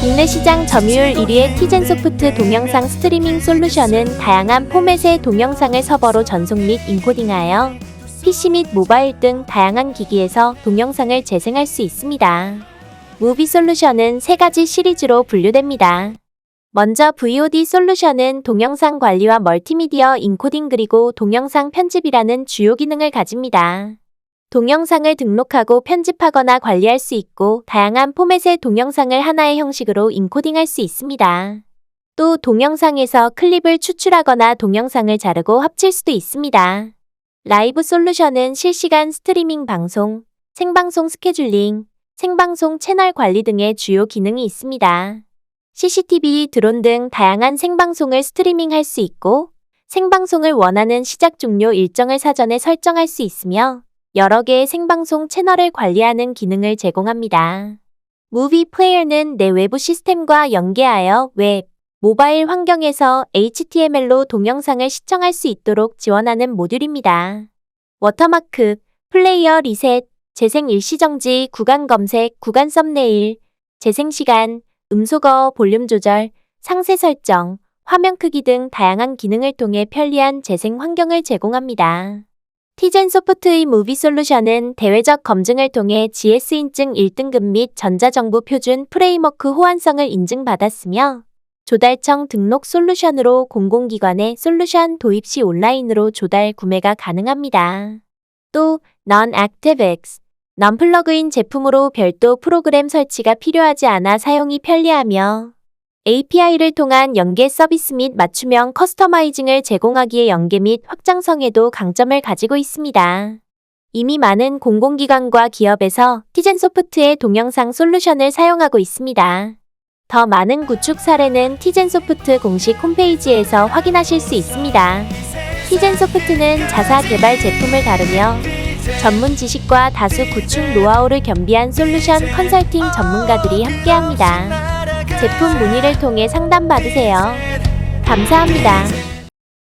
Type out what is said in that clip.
국내 시장 점유율 1위의 티젠소프트 동영상 스트리밍 솔루션은 다양한 포맷의 동영상을 서버로 전송 및 인코딩하여 PC 및 모바일 등 다양한 기기에서 동영상을 재생할 수 있습니다. 무비 솔루션은 세 가지 시리즈로 분류됩니다. 먼저 VOD 솔루션은 동영상 관리와 멀티미디어 인코딩 그리고 동영상 편집이라는 주요 기능을 가집니다. 동영상을 등록하고 편집하거나 관리할 수 있고 다양한 포맷의 동영상을 하나의 형식으로 인코딩할 수 있습니다. 또 동영상에서 클립을 추출하거나 동영상을 자르고 합칠 수도 있습니다. 라이브 솔루션은 실시간 스트리밍 방송, 생방송 스케줄링, 생방송 채널 관리 등의 주요 기능이 있습니다. CCTV, 드론 등 다양한 생방송을 스트리밍할 수 있고 생방송을 원하는 시작 종료 일정을 사전에 설정할 수 있으며 여러 개의 생방송 채널을 관리하는 기능을 제공합니다. 무비 플레이어는 내 외부 시스템과 연계하여 웹, 모바일 환경에서 HTML로 동영상을 시청할 수 있도록 지원하는 모듈입니다. 워터마크, 플레이어 리셋, 재생 일시정지, 구간 검색, 구간 썸네일, 재생 시간, 음소거, 볼륨 조절, 상세 설정, 화면 크기 등 다양한 기능을 통해 편리한 재생 환경을 제공합니다. 티젠 소프트의 무비 솔루션은 대외적 검증을 통해 GS 인증 1등급 및 전자정부 표준 프레임워크 호환성을 인증받았으며 조달청 등록 솔루션으로 공공기관의 솔루션 도입 시 온라인으로 조달 구매가 가능합니다. 또 Non-ActiveX, Non-플러그인 제품으로 별도 프로그램 설치가 필요하지 않아 사용이 편리하며 API를 통한 연계 서비스 및 맞춤형 커스터마이징을 제공하기에 연계 및 확장성에도 강점을 가지고 있습니다. 이미 많은 공공기관과 기업에서 티젠소프트의 동영상 솔루션을 사용하고 있습니다. 더 많은 구축 사례는 티젠소프트 공식 홈페이지에서 확인하실 수 있습니다. 티젠소프트는 자사 개발 제품을 다루며 전문 지식과 다수 구축 노하우를 겸비한 솔루션 컨설팅 전문가들이 함께합니다. 제품 문의를 통해 상담 받으세요. 감사합니다.